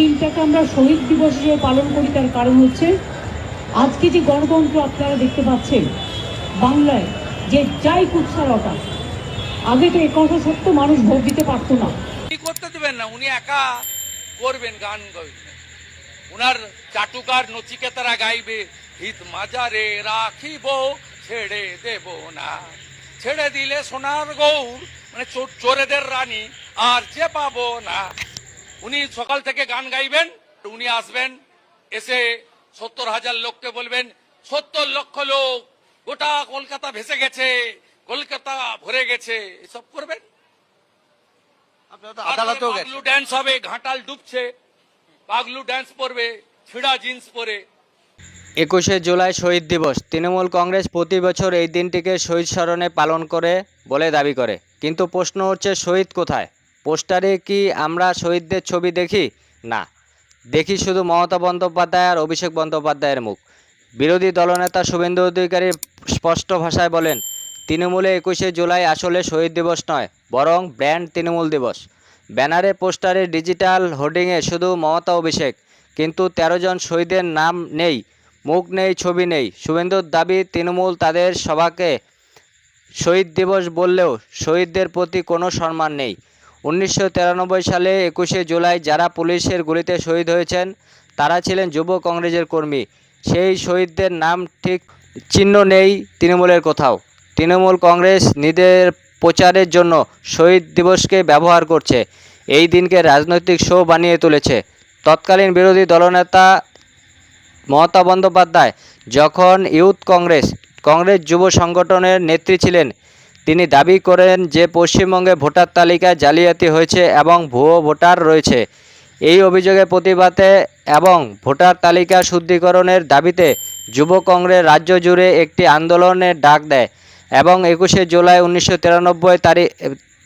আমরা শহীদ দিবস হিসেবে পালন করি, তার কারণ হচ্ছে আজকে যে গণতন্ত্র আপনারা দেখতে পাচ্ছেন, বাংলায় যে যাই কুৎসারটা আগে তো একথা সত্য মানুষ ভোট দিতে পারতো না। করতে দেবেন না, উনি একা করবেন গান গাইবেন উনার চাটুকার নচিকেতারা গাইবে, হিত মাজারে রাখিব, ছেড়ে দেব না। ছেড়ে দিলে সোনার গৌর মানে চোর- চোরেদের রানী আর যে পাবো না। উনি সকাল থেকে গান গাইবেন উনি আসবেন এসে সত্তর হাজার লোককে বলবেন সত্তর লক্ষ লোক গোটা কলকাতা ভেসে গেছে কলকাতা ভরে গেছে এসব করবেন? আপনারা তো পাগলু ড্যান্স হবে ঘাটাল ডুবছে পাগলু ড্যান্স পরবে ছিড়া জিন্স পরে। একুশে জুলাই শহীদ দিবস। তৃণমূল কংগ্রেস প্রতি বছর এই দিনটিকে শহীদ স্মরণে পালন করে বলে দাবি করে। কিন্তু প্রশ্ন হচ্ছে শহীদ কোথায়? পোস্টারে কি আমরা শহীদদের ছবি দেখি? না। দেখি শুধু মমতা বন্দ্যোপাধ্যায় আর অভিষেক বন্দ্যোপাধ্যায়ের মুখ। বিরোধী দলনেতা শুভেন্দু অধিকারী স্পষ্ট ভাষায় বলেন, তৃণমূলে একুশে জুলাই আসলে শহীদ দিবস নয়, বরং ব্র্যান্ড তৃণমূল দিবস। ব্যানারে পোস্টারে ডিজিটাল হোর্ডিংয়ে শুধু মমতা অভিষেক, কিন্তু তেরো জন শহীদের নাম নেই, মুখ নেই, ছবি নেই। শুভেন্দুর দাবি, তৃণমূল তাদের সভাকে শহীদ দিবস বললেও শহীদদের প্রতি কোনো সম্মান নেই। উনিশশো তিরানব্বই সালে একুশে জুলাই যারা পুলিশের গুলিতে শহীদ হয়েছেন, তারা ছিলেন যুব কংগ্রেসের কর্মী। সেই শহীদদের নাম ঠিক চিহ্ন নেই তৃণমূলের কোথাও। তৃণমূল কংগ্রেস নিজেদের প্রচারের জন্য শহীদ দিবসকে ব্যবহার করছে। এই দিনকে রাজনৈতিক শো বানিয়ে তুলেছে। তৎকালীন বিরোধী দলনেতা মমতা বন্দ্যোপাধ্যায় যখন ইউথ কংগ্রেস কংগ্রেস যুব সংগঠনের নেত্রী ছিলেন তিনি দাবি করেন যে পশ্চিমবঙ্গে ভোটার তালিকায় জালিয়াতি হয়েছে এবং ভুয়ো ভোটার রয়েছে। এই অভিযোগের প্রতিবাদে এবং ভোটার তালিকা শুদ্ধিকরণের দাবিতে যুব কংগ্রেস রাজ্য জুড়ে একটি আন্দোলনের ডাক দেয় এবং একুশে জুলাই উনিশশো তিরানব্বই তারিখ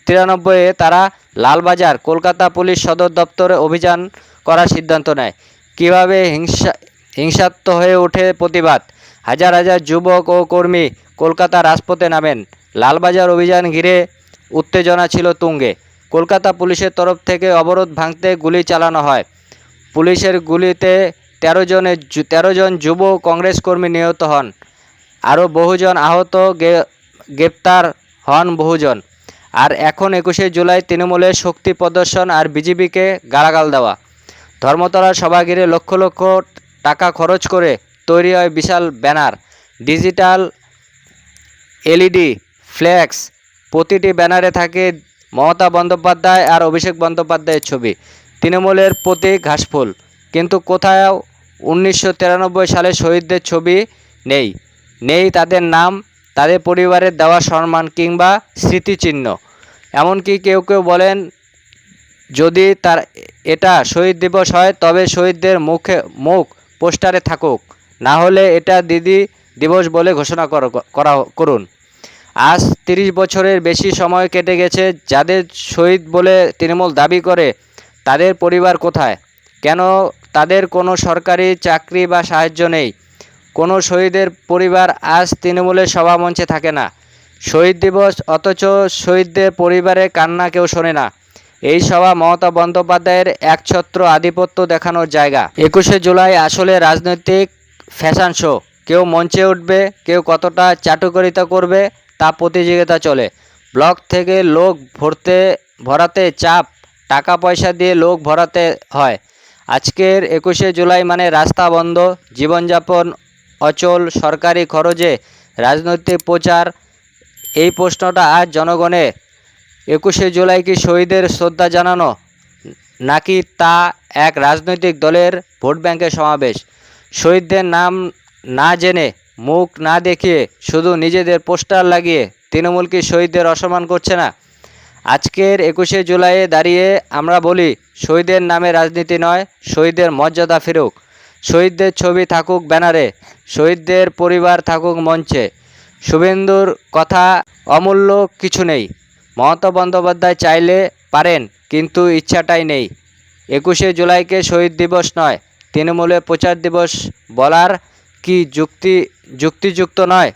তিরানব্বইয়ে তারা লালবাজার কলকাতা পুলিশ সদর দপ্তরে অভিযান করার সিদ্ধান্ত নেয়। কীভাবে হিংসা হিংসাত্ম হয়ে ওঠে প্রতিবাদ? হাজার হাজার যুবক ও কর্মী কলকাতা রাজপথে নামেন। লালবাজার অভিযান ঘিরে উত্তেজনা ছিল তুঙ্গে। কলকাতা পুলিশের তরফ থেকে অবরোধ ভাঙতে গুলি চালানো হয়। পুলিশের গুলিতে তেরো জনের তেরো জন যুব কংগ্রেস কর্মী নিহত হন। আরও বহুজন আহত গ্রেপ্তার হন বহুজন। আর এখন একুশে জুলাই তৃণমূলের শক্তি প্রদর্শন আর বিজেপিকে গালাগাল দেওয়া। ধর্মতলা সভা ঘিরে লক্ষ লক্ষ টাকা খরচ করে তৈরি হয় বিশাল ব্যানার। ডিজিটাল এলইডি ফ্ল্যাক্স প্রতিটি ব্যানারে থাকে মমতা বন্দ্যোপাধ্যায় আর অভিষেক বন্দ্যোপাধ্যায়ের ছবি। তৃণমূলের প্রতীক ঘাসফুল। কিন্তু কোথাও উনিশশো তিরানব্বই সালে শহীদদের ছবি নেই। নেই তাদের নাম, তাদের পরিবারের দেওয়া সম্মান কিংবা স্মৃতিচিহ্ন। এমনকি কেউ কেউ বলেন, যদি তার এটা শহীদ দিবস হয়, তবে শহীদদের মুখে মুখ পোস্টারে থাকুক। না হলে এটা দিদি দিবস বলে ঘোষণা করো, করা, করুন। আজ তিরিশ বছরের বেশি সময় কেটে গেছে যাদের শহীদ বলে তৃণমূল দাবি করে, তাদের পরিবার কোথায়? কেন তাদের কোনো সরকারি চাকরি বা সাহায্য নেই? কোনো শহীদের পরিবার আজ তৃণমূলের সভামঞ্চে থাকে না। শহীদ দিবস অথচ শহীদদের পরিবারের কান্না কেউ শোনে না। এই সভা মমতা বন্দ্যোপাধ্যায়ের একছত্র আধিপত্য দেখানোর জায়গা। একুশে জুলাই আসলে রাজনৈতিক ফ্যাশন শো। কেউ মঞ্চে উঠবে, কেউ কতটা চাটুকারিতা করবে তা প্রতিযোগিতা চলে। ব্লক থেকে লোক ভরতে, ভরাতে চাপ টাকা পয়সা দিয়ে লোক ভরাতে হয়। আজকের একুশে জুলাই মানে রাস্তা বন্ধ, জীবনযাপন অচল, সরকারি খরচে রাজনৈতিক প্রচার, এই প্রশ্নটা আজ জনগণে, একুশে জুলাই কি শহীদের শ্রদ্ধা জানানো? নাকি তা এক রাজনৈতিক দলের ভোট ব্যাংকের সমাবেশ? শহীদদের নাম না জেনে মুখ না দেখিয়ে শুধু নিজেদের পোস্টার লাগিয়ে তৃণমূল কি শহীদদের অসম্মান করছে না। আজকের একুশে জুলাইয়ে দাঁড়িয়ে আমরা বলি, শহীদের নামে রাজনীতি নয়, শহীদের মর্যাদা ফিরুক। শহীদদের ছবি থাকুক ব্যানারে, শহীদদের পরিবার থাকুক মঞ্চে। শুভেন্দুর কথা অমূল্য কিছু নেই। মমতা বন্দ্যোপাধ্যায় চাইলে পারেন, কিন্তু ইচ্ছাটাই নেই। একুশে জুলাইকে শহীদ দিবস নয়, তৃণমূলের প্রচার দিবস বলার কি যুক্তি যুক্তিযুক্ত নয়?